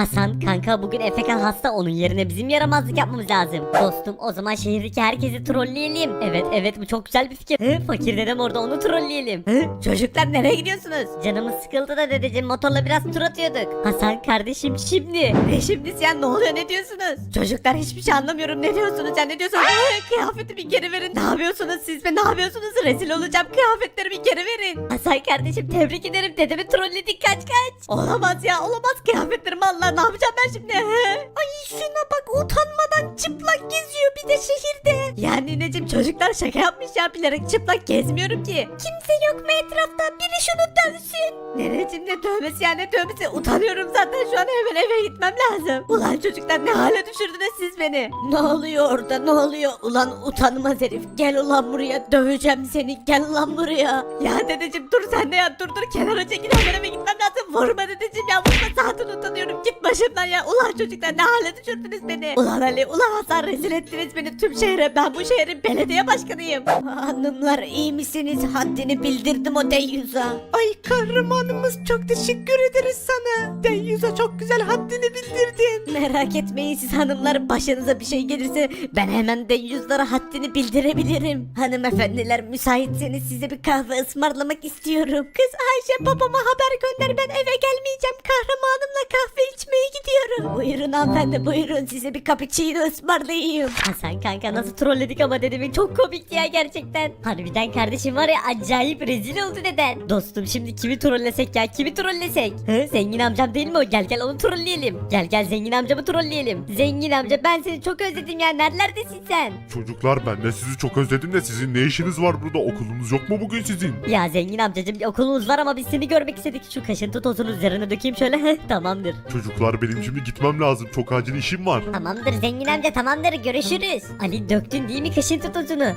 Hasan kanka bugün Efekan hasta onun yerine bizim yaramazlık yapmamız lazım. Dostum o zaman şehirdeki herkesi trolleyelim. Evet evet bu çok güzel bir fikir. Hı, fakir dedem orada onu trolleyelim. Hı, çocuklar nereye gidiyorsunuz? Canımız sıkıldı da dedeciğim motorla biraz tur atıyorduk. Hasan kardeşim şimdi. Ne şimdi sen ne oluyor ne diyorsunuz? Çocuklar hiçbir şey anlamıyorum ne diyorsunuz sen ne diyorsunuz? Hı, kıyafetimi geri verin. Ne yapıyorsunuz siz be ne yapıyorsunuz? Rezil olacağım kıyafetlerimi geri verin. Hasan kardeşim tebrik ederim dedemi trolledik kaç kaç. Olamaz ya olamaz kıyafetlerimi Allah ne yapacağım ben şimdi? Ay şuna bak utanmadan çıplak geziyor bir de şehirde. Yani nineciğim çocuklar şaka yapmış ya bilerek çıplak gezmiyorum ki. Kimse yok mu etrafta biri şunu dövsün. Neneciğim ne dövmesi ya ne dövmesi utanıyorum zaten şu an hemen eve gitmem lazım. Ulan çocuklar ne hale düşürdünüz siz beni. Ne oluyor orada ne oluyor? Ulan utanmaz herif gel ulan buraya döveceğim seni gel ulan buraya. Ya dedeciğim dur sen de ya dur dur kenara çekil hemen eve gitmem lazım. Vurma dedeciğim ya vurma zaten utanıyorum git başımdan ya. Ulan çocuklar ne hale düşürdünüz beni. Ulan Ali ulan Hasan rezil ettiniz beni tüm şehre ben bu şehrin belediye başkanıyım. Hanımlar iyi misiniz haddini bildirdim o deyyuza. Ay kahramanımız çok teşekkür ederiz sana. Deyyuza çok güzel haddini bildirdin. Merak etmeyin siz hanımlar başınıza bir şey gelirse ben hemen deyyuzlara haddini bildirebilirim. Hanımefendiler müsaitseniz size bir kahve ısmarlamak istiyorum. Kız Ayşe babama haber gönder ben eve gelmeyeceğim. Kahramanımla kahve içmeye gidiyorum. Buyurun hanımefendi buyurun size bir cappuccino ısmarlayayım. Hasan kanka nasıl trolledik ama dedemin çok komikti ya gerçekten. Harbiden kardeşim var ya acayip rezil oldu deden. Dostum şimdi kimi trollesek ya kimi trollesek? Hı, zengin amcam değil mi o? Gel gel onu trolleyelim. Gel gel zengin amcamı trolleyelim. Zengin amca ben seni çok özledim ya nerelerdesin sen? Çocuklar ben de sizi çok özledim de sizin ne işiniz var burada okulunuz yok mu bugün sizin? Ya zengin amcacım bir okulumuz var ama biz seni görmek istedik. Şu kaşıntı tozunu üzerine dökeyim şöyle. Heh, Tamamdır. Çocuklar benim şimdi gitmem lazım çok acil işim var. Tamamdır zengin amca tamamdır görüşürüz. Ali döktün değil mi kaşıntı tozunu?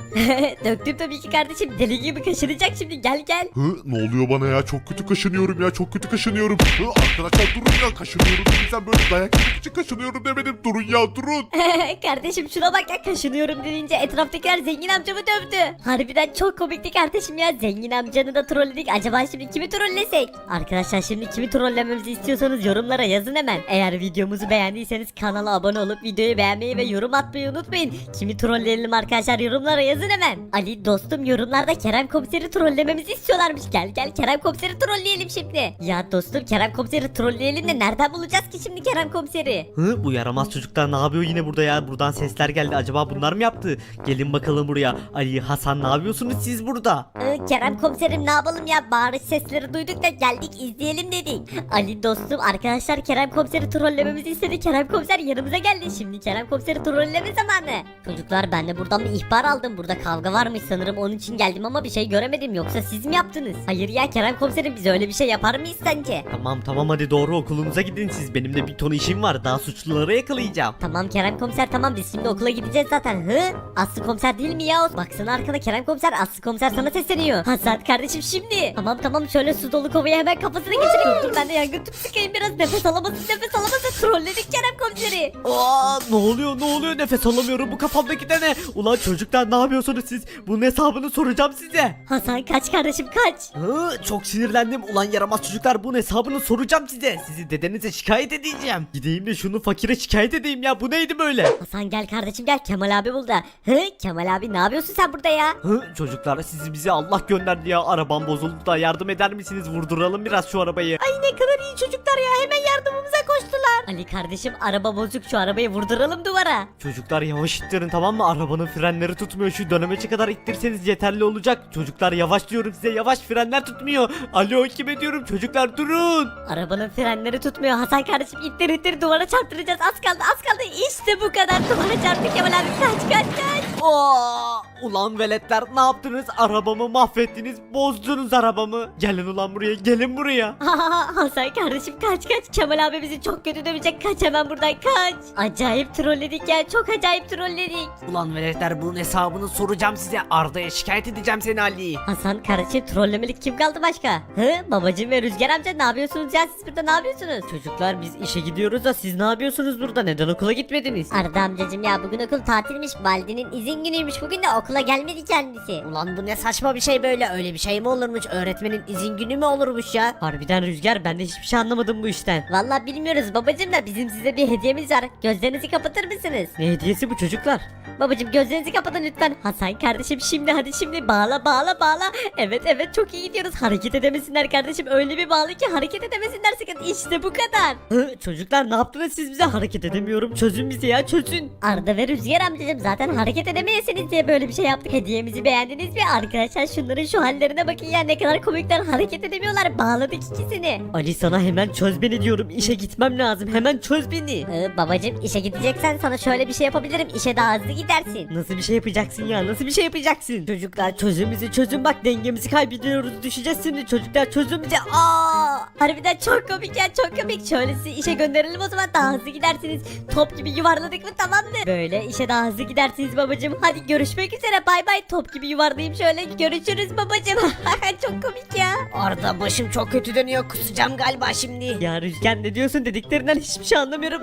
Döktüm tabii ki kardeşim deli gibi kaşınacak şimdi gel gel. Hı ne oluyor bana ya çok kötü kaşınıyorum ya çok kötü kaşınıyorum. Hı arkadaşlar durun ya kaşınıyorum dediysem böyle dayak yemek için kaşınıyorum demedim durun ya durun. kardeşim şuna bak ya kaşınıyorum deyince etraftakiler zengin amcamı dövdü. Harbiden çok komikti kardeşim ya zengin amcanı da trolledik. Acaba şimdi kimi trollesek? Arkadaşlar şimdi kimi trollememizi istiyorsanız yorumlara yazın hemen. Eğer videomuzu beğendiyseniz kanala abone olup videoyu beğenmeyi ve yorum atmayı unutmayın. Kimi trolleyelim arkadaşlar yorumlara yazın hemen. Ali dostum yorumlarda Kerem komiseri trollememizi istiyorlarmış. Gel gel Kerem komiseri trolleyelim şimdi. Ya dostum Kerem komiseri trolleyelim de nereden bulacağız ki şimdi Kerem komiseri? Hı bu yaramaz çocuklar ne yapıyor yine burada ya? Buradan sesler geldi. Acaba bunlar mı yaptı? Gelin bakalım buraya. Ali Hasan ne yapıyorsunuz siz burada? Ee, Kerem komiserim ne yapalım ya bağırış sesleri duyduk da geldik izleyelim dedik. Ali dostum arkadaşlar Kerem komiseri trollememizi istedi. Kerem komiser yanımıza geldi. Şimdi Kerem komiseri trolleme zamanı. Çocuklar ben de buradan bir ihbar aldım. Burada kavga varmış sanırım onun için geldim ama bir şey göremedim. Yoksa siz mi yaptınız? Hayır ya Kerem komiserim biz öyle bir şey yapar mıyız sence? Tamam tamam hadi doğru okulunuza gidin siz. Benim de bir ton işim var. Daha suçluları yakalayacağım. Tamam Kerem komiser tamam biz şimdi okula gideceğiz zaten. Hı? Aslı komiser değil mi ya? Baksana arkada Kerem komiser Aslı komiser sana sesleniyor. Hasan kardeşim şimdi. Tamam tamam şöyle su dolu kovaya hemen kafasına geçireyim. Dur ben de yangın tüpü sıkayım biraz nefes alamasın nefes alamasın. Trolledik Kerem komiseri. Aa ne oluyor ne oluyor nefes alamıyorum bu kafamdaki de ne? Ulan çocuklar ne yapıyorsunuz siz? Bunun hesabını soracağım size. Hasan kaç kardeşim kaç. Hı, çok sinirlendim. Ulan yaramaz çocuklar bunun hesabını soracağım size. Sizi dedenize şikayet edeceğim. Gideyim de şunu fakire şikayet edeyim ya. Bu neydi böyle? Hasan gel kardeşim gel Kemal abi burada. Hı Kemal abi ne yapıyorsun sen burada ya? Hı, çocuklar sizi bize Allah gönderdi ya. Arabam bozuldu da yardım eder misiniz? Vurduralım biraz şu arabayı. Ay ne kadar iyi çocuklar ya hemen yardımımıza koştular. Ali kardeşim araba bozuk şu arabayı vurduralım duvara. Çocuklar yavaş ittirin tamam mı? Arabanın frenleri tutmuyor. Şu dönemeçe kadar ittirseniz yeterli olacak. Çocuklar yavaş diyorum size yavaş frenler tutmuyor. Alo kime diyorum çocuklar durun. Arabanın frenleri tutmuyor Hasan kardeşim ittir ittir duvara çarptıracağız az kaldı az kaldı işte bu kadar duvara çarptı Kemal abi kaç kaç kaç. Aa, ulan veletler ne yaptınız? Arabamı mahvettiniz. Bozdunuz arabamı. Gelin ulan buraya gelin buraya. Hasan kardeşim kaç kaç Kemal abi bizi çok kötü dövecek kaç hemen buradan kaç. Acayip trolledik ya çok acayip trolledik. Ulan veletler bunun hesabını soracağım size. Arda'ya şikayet edeceğim seni Ali. Hasan kardeşim trollemelik kim kaldı başka? Hı babacım ve Rüzgar amca ne yapıyorsunuz ya siz burada ne yapıyorsunuz? Çocuklar biz işe gidiyoruz da siz ne yapıyorsunuz burada? Neden okula gitmediniz? Arda amcacım ya bugün okul tatilmiş Baldi'nin izin günüymüş bugün de okula okula gelmedi kendisi. Ulan bu ne saçma bir şey böyle öyle bir şey mi olurmuş öğretmenin izin günü mü olurmuş ya? Harbiden Rüzgar ben de hiçbir şey anlamadım bu işten. Vallahi bilmiyoruz babacım da bizim size bir hediyemiz var. Gözlerinizi kapatır mısınız? Ne hediyesi bu çocuklar? Babacım gözlerinizi kapatın lütfen. Hasan kardeşim şimdi hadi şimdi bağla bağla bağla. Evet evet çok iyi gidiyoruz. Hareket edemesinler kardeşim. Öyle bir bağlı ki hareket edemesinler sakın. İşte bu kadar. Hı, çocuklar ne yaptınız siz bize hareket edemiyorum çözün bizi ya çözün. Arda ve Rüzgar amcacım zaten hareket edemeyesiniz diye böyle bir şey yaptık. Hediyemizi beğendiniz mi? Arkadaşlar şunların şu hallerine bakın ya ne kadar komikler hareket edemiyorlar. Bağladık ikisini. Ali sana hemen çöz beni diyorum işe gitmem lazım hemen çöz beni. Ee, babacım işe gideceksen sana şöyle bir şey yapabilirim. İşe daha hızlı gidersin. Nasıl bir şey yapacaksın ya nasıl bir şey yapacaksın? Çocuklar çözün bizi çözün bak dengemizi kaybediyoruz düşeceğiz şimdi çocuklar çözün bizi. Aa, harbiden çok komik ya çok komik. Şöyle sizi işe gönderelim o zaman daha hızlı gidersiniz. Top gibi yuvarladık mı tamamdır. Böyle işe daha hızlı gidersiniz babacım. Hadi görüşmek üzere bay bay. Top gibi yuvarlayayım şöyle. Görüşürüz babacım. çok komik ya. Arda başım çok kötü dönüyor kusacağım galiba şimdi. Ya Rüzgar ne diyorsun dediklerinden hiçbir şey anlamıyorum.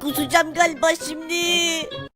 Kusacağım galiba şimdi.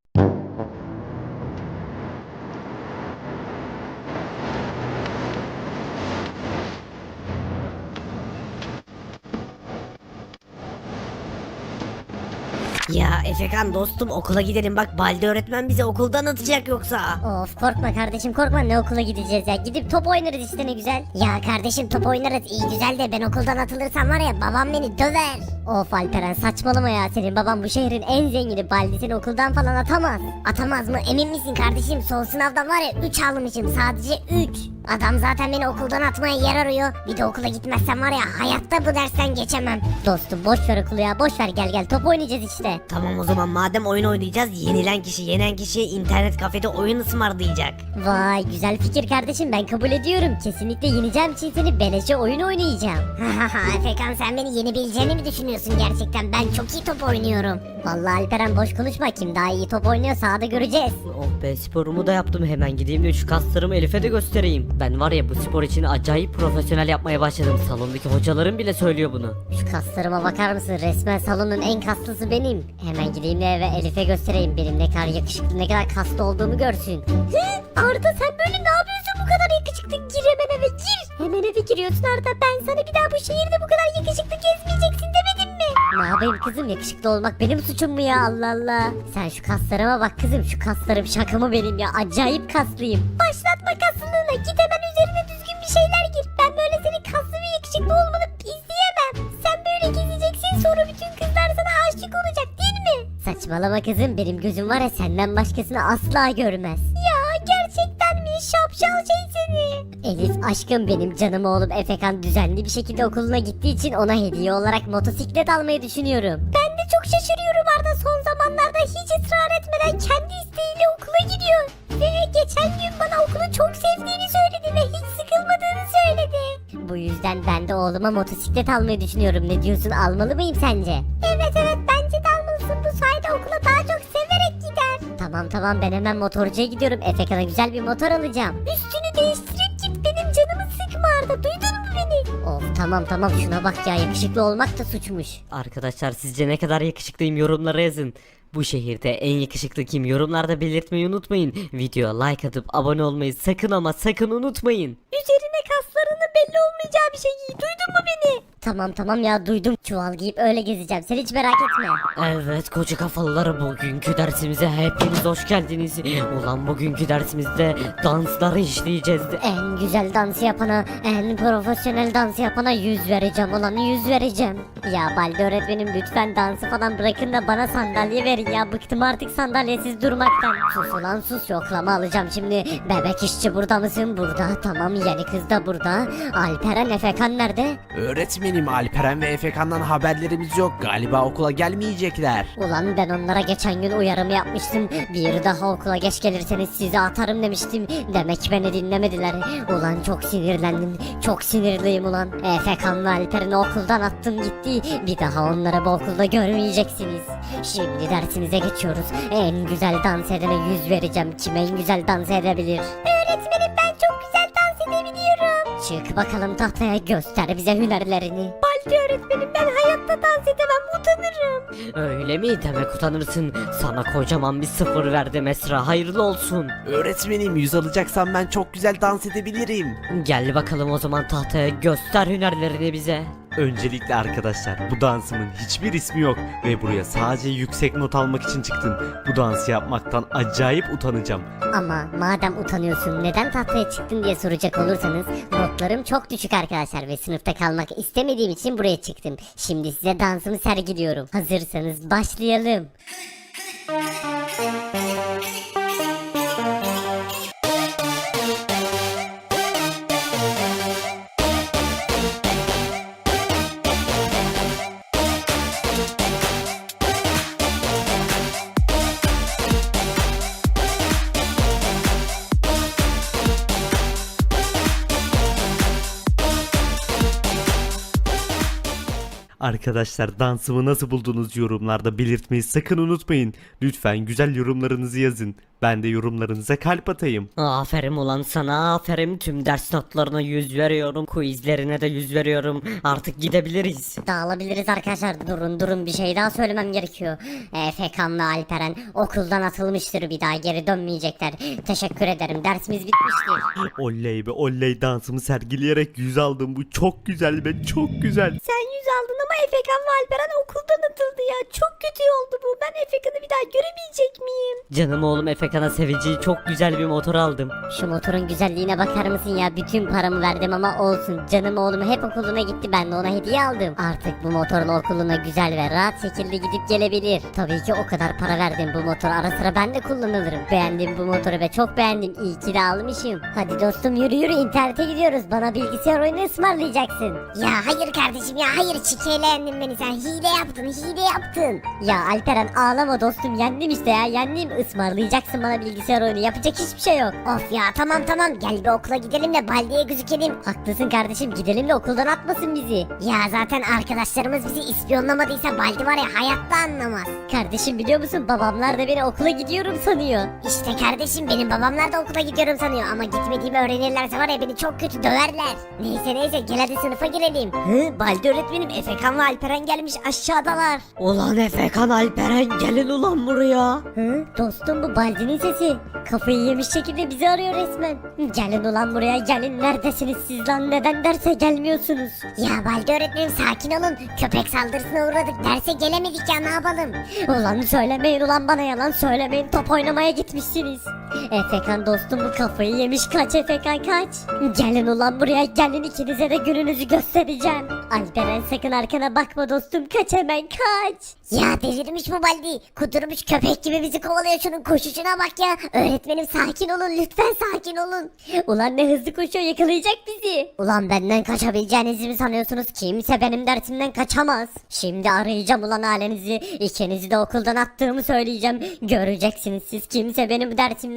Ya Efekan dostum okula gidelim bak Balde öğretmen bizi okuldan atacak yoksa. Of korkma kardeşim korkma ne okula gideceğiz ya gidip top oynarız işte ne güzel. Ya kardeşim top oynarız iyi güzel de ben okuldan atılırsam var ya babam beni döver. Of Alperen saçmalama ya senin babam bu şehrin en zengini Baldi seni okuldan falan atamaz. Atamaz mı emin misin kardeşim son sınavdan var ya 3 almışım sadece 3. Adam zaten beni okuldan atmaya yer arıyor. Bir de okula gitmezsem var ya hayatta bu dersten geçemem. Dostum boş ver okulu ya boş ver gel gel top oynayacağız işte. Tamam o zaman madem oyun oynayacağız yenilen kişi yenen kişi internet kafede oyun ısmarlayacak. Vay güzel fikir kardeşim ben kabul ediyorum. Kesinlikle yeneceğim için seni beleşe oyun oynayacağım. Efekan sen beni yenebileceğini mi düşünüyorsun gerçekten? Ben çok iyi top oynuyorum. Vallahi Alperen boş konuşma kim daha iyi top oynuyor sahada göreceğiz. Oh be sporumu da yaptım hemen gideyim de şu kaslarımı Elif'e de göstereyim. Ben var ya bu spor için acayip profesyonel yapmaya başladım. Salondaki hocalarım bile söylüyor bunu. Şu kaslarıma bakar mısın? Resmen salonun en kaslısı benim. Hemen gideyim de eve Elif'e göstereyim benim ne kadar yakışıklı ne kadar kaslı olduğumu görsün. Arda sen böyle ne yapıyorsun bu kadar yakışıklı? Gir hemen eve gir. Hemen eve giriyorsun Arda. Ben sana bir daha bu şehirde bu yapayım kızım yakışıklı olmak benim suçum mu ya Allah Allah. Sen şu kaslarıma bak kızım şu kaslarım şaka mı benim ya acayip kaslıyım. Başlatma kaslılığına git hemen üzerine düzgün bir şeyler gir. Ben böyle senin kaslı ve yakışıklı olmanı izleyemem. Sen böyle gezeceksin sonra bütün kızlar sana aşık olacak değil mi? Saçmalama kızım benim gözüm var ya senden başkasını asla görmez. Elif aşkım benim canım oğlum Efekan düzenli bir şekilde okuluna gittiği için ona hediye olarak motosiklet almayı düşünüyorum. Ben de çok şaşırıyorum Arda son zamanlarda hiç ısrar etmeden kendi isteğiyle okula gidiyor. Ve geçen gün bana okulu çok sevdiğini söyledi ve hiç sıkılmadığını söyledi. Bu yüzden ben de oğluma motosiklet almayı düşünüyorum. Ne diyorsun almalı mıyım sence? Evet evet bence de almalısın. Bu sayede okula daha çok severek gider. Tamam tamam ben hemen motorcuya gidiyorum. Efekan'a güzel bir motor alacağım. Üstünü değiştirip tamam tamam şuna bak ya yakışıklı olmak da suçmuş. Arkadaşlar sizce ne kadar yakışıklıyım yorumlara yazın. Bu şehirde en yakışıklı kim yorumlarda belirtmeyi unutmayın. Videoya like atıp abone olmayı sakın ama sakın unutmayın. Üzerine kaslarının belli olmayacağı bir şey giy. Duydun mu beni? Tamam tamam ya duydum. Çuval giyip öyle gezeceğim. Sen hiç merak etme. Evet koca kafalılar bugünkü dersimize hepiniz hoş geldiniz. Ulan bugünkü dersimizde dansları işleyeceğiz. En güzel dansı yapana, en profesyonel dansı yapana yüz vereceğim ulan yüz vereceğim. Ya Balde öğretmenim lütfen dansı falan bırakın da bana sandalye verin ya. Bıktım artık sandalyesiz durmaktan. Sus ulan sus yoklama alacağım şimdi. Bebek işçi burada mısın? Burada. Tamam yeni kız da burada. Alperen Efekan nerede? Öğretmenim Alperen ve Efekan'dan haberlerimiz yok. Galiba okula gelmeyecekler. Ulan ben onlara geçen gün uyarımı yapmıştım. Bir daha okula geç gelirseniz sizi atarım demiştim. Demek beni dinlemediler. Ulan çok sinirlendim. Çok sinirliyim ulan. Efekan ve Alperen'i okuldan attım gitti. Bir daha onları bu okulda görmeyeceksiniz. Şimdi dersimize geçiyoruz. En güzel dans edene yüz vereceğim. Kim en güzel dans edebilir? Bakalım tahtaya göster bize hünerlerini. Balti öğretmenim ben hayatta dans edemem utanırım. Öyle mi? Demek utanırsın. Sana kocaman bir sıfır verdim Esra. Hayırlı olsun. Öğretmenim yüz alacaksan ben çok güzel dans edebilirim. Gel bakalım o zaman tahtaya göster hünerlerini bize. Öncelikle arkadaşlar bu dansımın hiçbir ismi yok ve buraya sadece yüksek not almak için çıktım. Bu dansı yapmaktan acayip utanacağım. Ama madem utanıyorsun neden tahtaya çıktın diye soracak olursanız notlarım çok düşük arkadaşlar ve sınıfta kalmak istemediğim için buraya çıktım. Şimdi size dansımı sergiliyorum. Hazırsanız başlayalım. Arkadaşlar dansımı nasıl buldunuz yorumlarda belirtmeyi sakın unutmayın. Lütfen güzel yorumlarınızı yazın. Ben de yorumlarınıza kalp atayım. Aferin ulan sana aferin tüm ders notlarına yüz veriyorum quizlerine de yüz veriyorum artık gidebiliriz. Dağılabiliriz arkadaşlar. Durun durun bir şey daha söylemem gerekiyor. Efekan ve Alperen okuldan atılmıştır bir daha geri dönmeyecekler. Teşekkür ederim dersimiz bitmiştir. Oley be oley dansımı sergileyerek yüz aldım. Bu çok güzel be çok güzel. Sen yüz aldın ama Efekan ve Alperen okuldan atıldı ya. Çok kötü oldu bu. Ben Efekan'ı bir daha göremeyecek miyim? Canım oğlum Efekan'a seveceği çok güzel bir motor aldım. Şu motorun güzelliğine bakar mısın ya? Bütün paramı verdim ama olsun. Canım oğlum hep okuluna gitti. Ben de ona hediye aldım. Artık bu motorla okuluna güzel ve rahat şekilde gidip gelebilir. Tabii ki o kadar para verdim bu motor. Ara sıra ben de kullanılırım. Beğendim bu motoru ve çok beğendim. İyi ki de almışım. Hadi dostum yürü yürü internete gidiyoruz. Bana bilgisayar oyunu ısmarlayacaksın. Ya hayır kardeşim ya hayır çikeyle yendin beni sen. Hile yaptın hile yaptın. Ya Alperen ağlama dostum yendim işte ya yendim. Bana bilgisayar oyunu. Yapacak hiçbir şey yok. Of ya tamam tamam gel bir okula gidelim de baldiye gözükelim. Haklısın kardeşim gidelim de okuldan atmasın bizi. Ya zaten arkadaşlarımız bizi ispiyonlamadıysa baldi var ya hayatta anlamaz. Kardeşim biliyor musun babamlar da beni okula gidiyorum sanıyor. İşte kardeşim benim babamlar da okula gidiyorum sanıyor ama gitmediğimi öğrenirlerse var ya beni çok kötü döverler. Neyse neyse gel hadi sınıfa girelim. Hı baldi öğretmenim Efekan ve Alperen gelmiş aşağıdalar. Ulan Efekan Alperen gelin ulan buraya. Hı? Dostum bu Baldi'nin sesi. Kafayı yemiş şekilde bizi arıyor resmen. Gelin ulan buraya gelin neredesiniz siz lan neden derse gelmiyorsunuz? Ya Baldi öğretmenim sakin olun. Köpek saldırısına uğradık derse gelemedik ya ne yapalım? Ulan söylemeyin ulan bana yalan söylemeyin top oynamaya gitmişsiniz. Efekan dostum bu kafayı yemiş kaç Efekan kaç. Gelin ulan buraya gelin ikinize de gününüzü göstereceğim. Alperen sakın arkana bakma dostum kaç hemen kaç. Ya delirmiş bu Baldi. Kudurmuş köpek gibi bizi kovalıyor şunun koşuşuna bak ya. Öğretmenim sakin olun lütfen sakin olun. Ulan ne hızlı koşuyor yakalayacak bizi. Ulan benden kaçabileceğinizi mi sanıyorsunuz? Kimse benim dersimden kaçamaz. Şimdi arayacağım ulan halinizi. İkinizi de okuldan attığımı söyleyeceğim. Göreceksiniz siz kimse benim dersimden